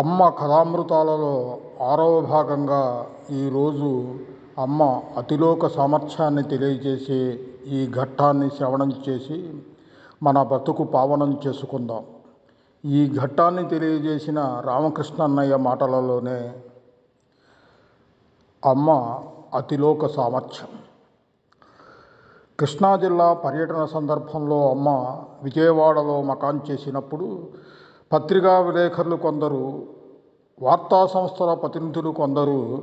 అమ్మ కథామృతాలలో ఆరవ భాగంగా ఈరోజు అమ్మ అతిలోక సామర్థ్యాన్ని తెలియజేసే ఈ ఘట్టాన్ని శ్రవణం చేసి మన బతుకు పావనం చేసుకుందాం. ఈ ఘట్టాన్ని తెలియజేసిన రామకృష్ణ అన్నయ్య మాటలలోనే అమ్మ అతిలోక సామర్థ్యం. కృష్ణా జిల్లా పర్యటన సందర్భంలో అమ్మ విజయవాడలో మకాన్ చేసినప్పుడు పత్రికా విలేకరులు కొందరు వార్తా సంస్థల ప్రతినిధులు కొందరు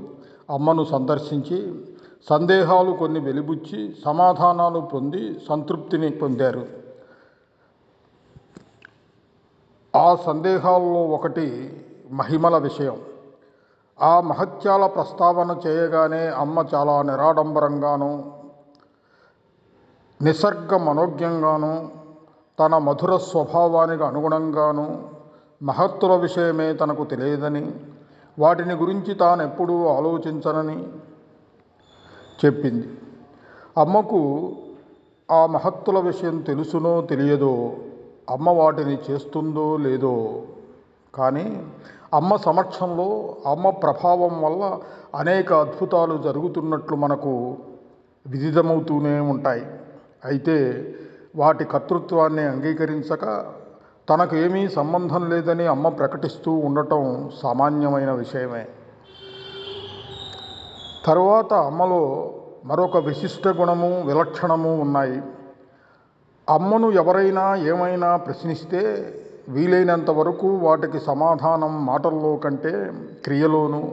అమ్మను సందర్శించి సందేహాలు కొన్ని వెలిబుచ్చి సమాధానాలు పొంది సంతృప్తిని పొందారు. ఆ సందేహాల్లో ఒకటి మహిమల విషయం. ఆ మహత్యాల ప్రస్తావన చేయగానే అమ్మ చాలా నిరాడంబరంగాను నిసర్గ మనోజ్ఞంగాను తన మధుర స్వభావానికి అనుగుణంగాను మహత్తుల విషయమే తనకు తెలియదని వాటిని గురించి తాను ఎప్పుడూ ఆలోచించనని చెప్పింది. అమ్మకు ఆ మహత్తుల విషయం తెలుసునో తెలియదో అమ్మ వాటిని చేస్తుందో లేదో. కానీ అమ్మ సమక్షంలో అమ్మ ప్రభావం వల్ల అనేక అద్భుతాలు జరుగుతున్నట్లు మనకు విదితమవుతూనే ఉంటాయి. అయితే వాటి కర్తృత్వాన్ని అంగీకరించక తనకు ఏమీ సంబంధం లేదని అమ్మ ప్రకటిస్తూ ఉండటం సామాన్యమైన విషయమే. తరువాత అమ్మలో మరొక విశిష్ట గుణము విలక్షణము ఉన్నాయి. అమ్మను ఎవరైనా ఏమైనా ప్రశ్నిస్తే వీలైనంత వరకు వాటికి సమాధానం మాటల్లో కంటే క్రియలోనూ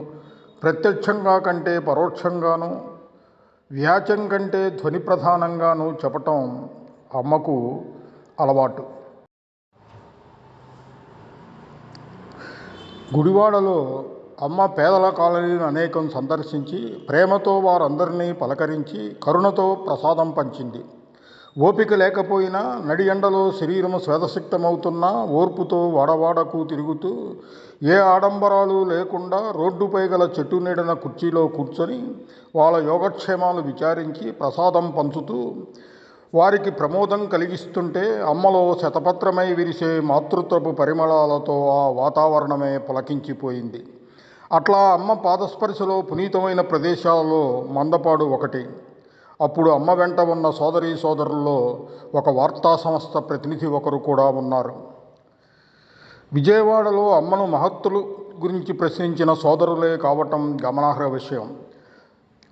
ప్రత్యక్షంగా కంటే పరోక్షంగాను వ్యాచం కంటే ధ్వని ప్రధానంగాను చెప్పటం అమ్మకు అలవాటు. గుడివాడలో అమ్మ పేదల కాలనీని అనేకం సందర్శించి ప్రేమతో వారందరినీ పలకరించి కరుణతో ప్రసాదం పంచింది. ఓపిక లేకపోయినా నడి ఎండలో శరీరం స్వేదసిక్తమవుతున్నా ఓర్పుతో వాడవాడకు తిరుగుతూ ఏ ఆడంబరాలు లేకుండా రోడ్డుపై గల చెట్టు నీడన కుర్చీలో కూర్చొని వాళ్ళ యోగక్షేమాలు విచారించి ప్రసాదం పంచుతూ వారికి ప్రమోదం కలిగిస్తుంటే అమ్మలో శతపత్రమై విరిసే మాతృత్వపు పరిమళాలతో ఆ వాతావరణమే పులకించిపోయింది. అట్లా అమ్మ పాదస్పర్శలో పునీతమైన ప్రదేశాలలో మందపాడు ఒకటి. అప్పుడు అమ్మ వెంట ఉన్న సోదరీ సోదరుల్లో ఒక వార్తా సంస్థ ప్రతినిధి ఒకరు కూడా ఉన్నారు. విజయవాడలో అమ్మను మహత్తులు గురించి ప్రశ్నించిన సోదరులే కావటం గమనార్హ విషయం.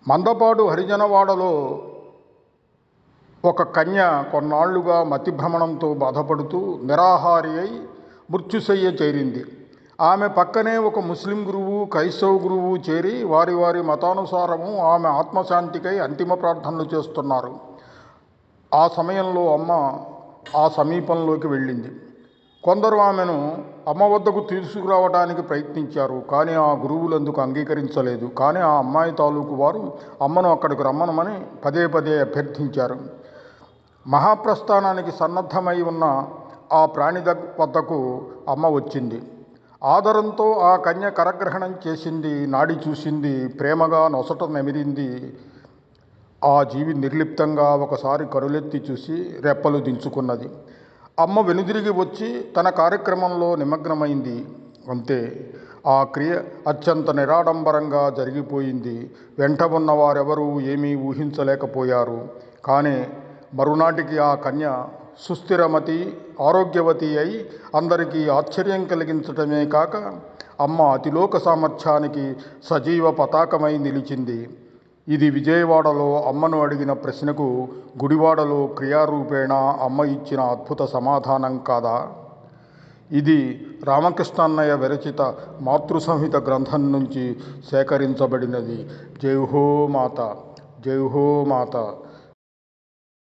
మందపాడు హరిజనవాడలో ఒక కన్య కొన్నాళ్ళుగా మతిభ్రమణంతో బాధపడుతూ నిరాహారి అయి మృత్యుశయ్య చేరింది. ఆమె పక్కనే ఒక ముస్లిం గురువు క్రైస్తవ గురువు చేరి వారి వారి మతానుసారము ఆమె ఆత్మశాంతికై అంతిమ ప్రార్థనలు చేస్తున్నారు. ఆ సమయంలో అమ్మ ఆ సమీపంలోకి వెళ్ళింది. కొందరు ఆమెను అమ్మ వద్దకు తీసుకురావడానికి ప్రయత్నించారు కానీ ఆ గురువులందుకు అంగీకరించలేదు. కానీ ఆ అమ్మాయి తాలూకు వారు అమ్మను అక్కడికి రమ్మనమని పదే పదే అభ్యర్థించారు. మహాప్రస్థానానికి సన్నద్ధమై ఉన్న ఆ ప్రాణి వద్దకు అమ్మ వచ్చింది. ఆదరంతో ఆ కన్య కరగ్రహణం చేసింది నాడి చూసింది ప్రేమగా నొసట నెమిరింది. ఆ జీవి నిర్లిప్తంగా ఒకసారి కరులెత్తి చూసి రెప్పలు దించుకున్నది. అమ్మ వెనుదిరిగి వచ్చి తన కార్యక్రమంలో నిమగ్నమైంది. అంతే ఆ క్రియ అత్యంత నిరాడంబరంగా జరిగిపోయింది. వెంట ఉన్న వారెవరూ ఏమీ ఊహించలేకపోయారు. కానీ మరునాటికి ఆ కన్య సుస్థిరమతి ఆరోగ్యవతి అయి అందరికీ ఆశ్చర్యం కలిగించటమే కాక అమ్మ అతిలోక సామర్థ్యానికి సజీవ పతాకమై నిలిచింది. ఇది విజయవాడలో అమ్మను అడిగిన ప్రశ్నకు గుడివాడలో క్రియారూపేణ అమ్మ ఇచ్చిన అద్భుత సమాధానం కాదా? ఇది రామకృష్ణన్నయ్య విరచిత మాతృసంహిత గ్రంథం నుంచి సేకరించబడినది. జై హో మాత జై హో మాత.